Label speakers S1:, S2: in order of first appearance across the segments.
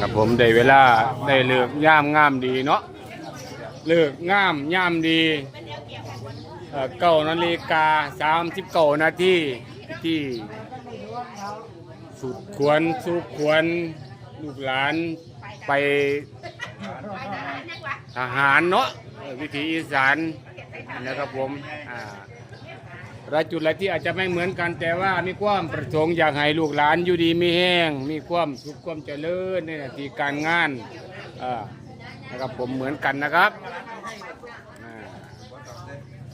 S1: ครับผมได้เวลาได้เลิกย่ามงามดีเนาะเลิกงามย่ามดีเอ่อเก้านาฬิกาสามสิบเก้านาทีที่สุดควรสุขควรลูกหลานไปทหารเนาะวิถีอีสานนะครับผมอ่า รายจุดหลายที่อาจจะไม่เหมือนกันแต่ว่ามีความประสงค์อยากให้ลูกหลานอยู่ดีมีแห้ง มีความสุขความเจริญในหน้าที่การงานอ่านะครับผมเหมือนกันนะครับ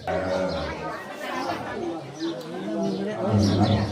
S1: อ่า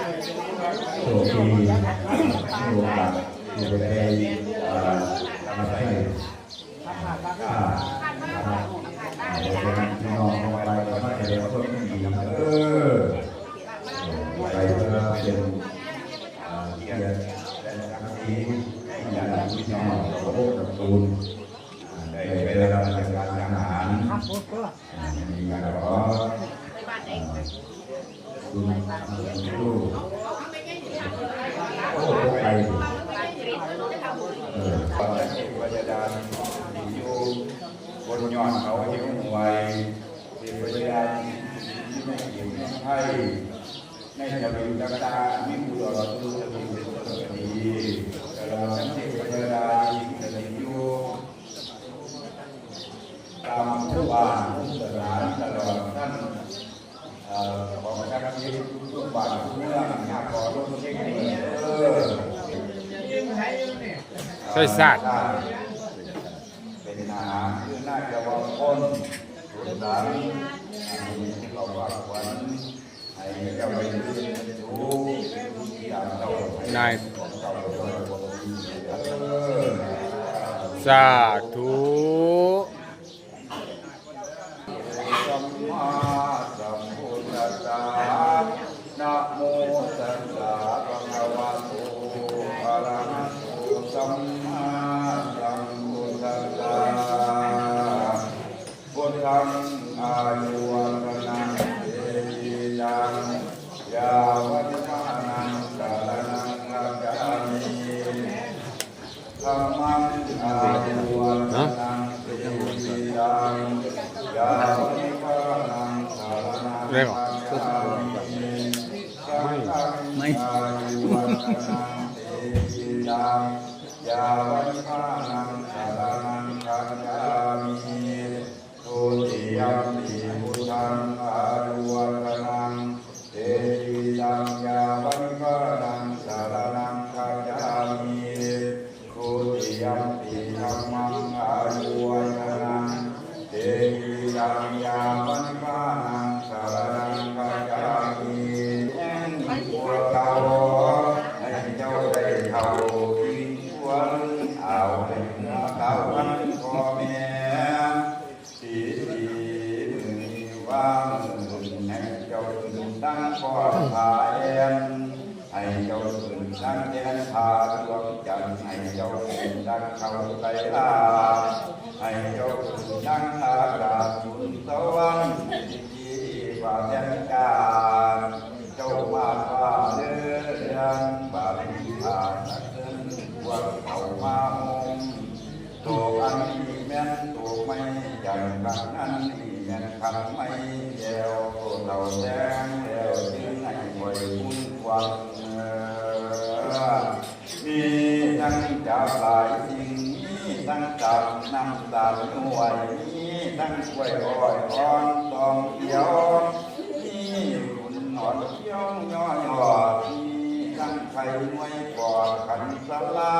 S2: โชคดีมีโอกาสที่จะได้เอ่อทำให้ข้าพี่น้องเอาไปก็ไม่ได้คนดีเออไปเพื่อเป็นเอ่อเกียรติและศักดิ์ศรีญาติพี่น้องขอพบกับตูนได้ไปรับราชการทหารมีการขอ คุณลูกโอ้ไปเออ
S3: ปัจจัยวัจดานอยู่บนยอดเขาหิวหวยเทพยานที่ไม่เกี่ยวกับไทยในทวีตตามิมุตระตุสติสุตติแต่เราทั้งเทพยดายิงสติอยู่ตามผู้ว่าผู้สถานตลอดท่านเอ่อของชาตินี้ทุกบ้านทุกเมืองหน้าขอทุกเช็คนี้เออ
S1: ใส่ศาสตร์
S3: เป็นอาหารคือน่าจะวางคนสุดสารเราฝากวันให้เจ้าไปดูอย่างเจ้านา
S1: ยสาธุ
S3: งฆังอายุวันนังเตติตังยาวัฏม ปอดผาแอนให้เจ้าถึงตั้งแดนผาดวงจันทร์ให้เจ้าถึงตั้งเข้าไกลาให้เจ้าถึงตั้งอากาศสุนสวรรค์ที่กว่าแดนกาเจ้ามาฟ้าเดินบาลีผ่านนักเดินว่าเขามาองตัวอันนี้แม่นตัวไม่ย่างบางนั้นนี่แม่นคำไม่เดียวเราแจ้ง ทั้งจับนำตามหน่วยนี้ทั้งกล้วยอ่อยอ่อนตองเขียวมีคุณหนอนเขียวย่อยอดนี่ทั้งไข่มวยปอดขันสลา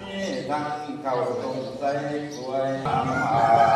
S3: นี่ทั้งเข่าตรงใส่กล้วยน้ำอ่า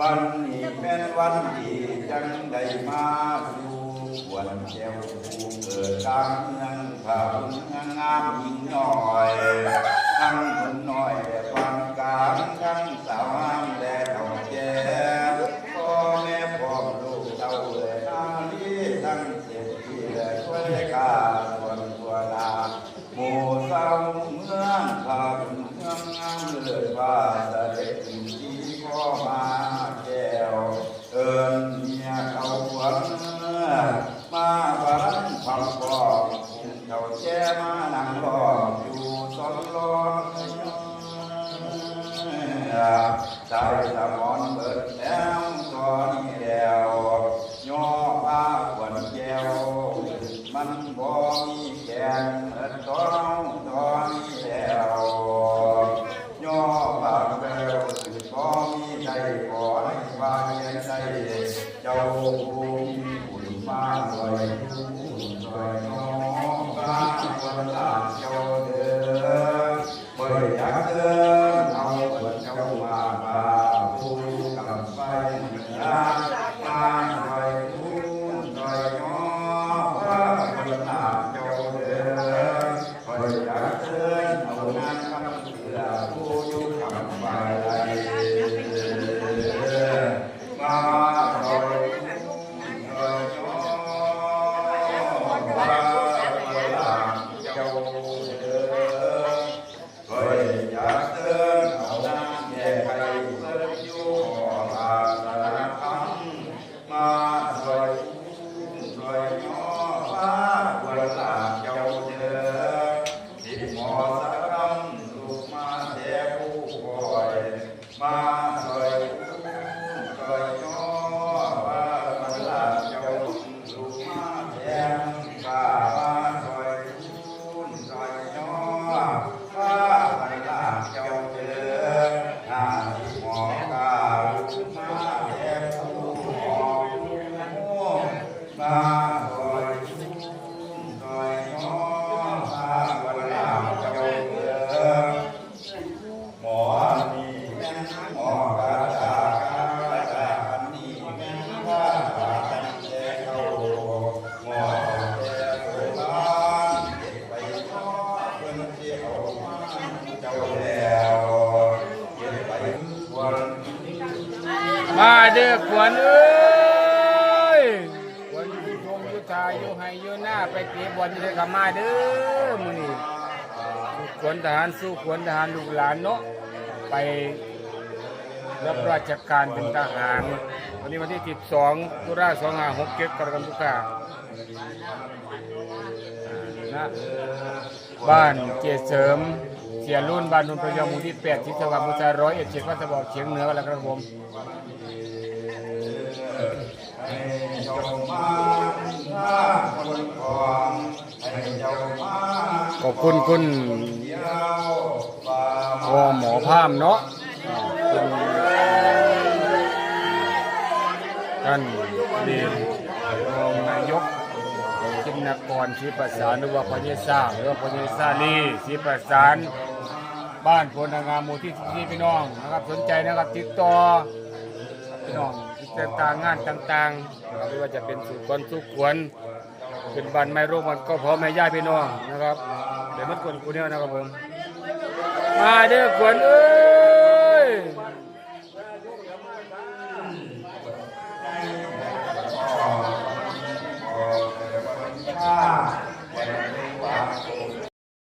S3: วันนี้เป็นวันที่จังได้มาสู่ควนเก้าผู้เกิดตั้งเมืองพาบุญงามยิ่งน้อย ทั้งคนน้อยฟังการทั้ง นังรอบอยู่สลลอนใจสมอนเบิ la เด้อขวัเอ้ยขวัอยู่ตรงอยู่
S1: ทายอยู่ให้อยู่หน้าไปเก็บอลอยู่ได้กับมาเด้อมือนี่ขวัทหารสู้ขวัทหารลูกหลานเนาะไปรับราชการเป็นทหาร วันนี้วันที่ 12ตุลาสองห้าหกรกฎาคมนะบ้านเจเสริมเสียรุ่นบ้านนุนประยงมู่ที่แปดที่จังหวัดมุจาร้อยเอ็ดเชียงวัดตะบอกเฉียงเหนือแล้วกระผม
S3: ขอ
S1: บคุณคุณ
S3: ว
S1: อหมอพามเนาะท่านเรีรองนายกจิมนกรชีประสานหรือว่าพญสร้างหรือว่าพญสาลี่ชีประสานบ้านพลนางามมูที่ที่พี่น้องนะครับสนใจนะครับติดต่อพี่น้อง ต่ต่างงานต่างๆไม่ว่าจะเป็นสุกวันสุขวนญเป็นบันไม้ร่มมันก็พร้อมให้ญาติพี่น้องนะครับเดี๋ยวมันกวนกูเนี่ยนะครับผม
S3: มาเด้อขวนเอ้ย
S4: อ่า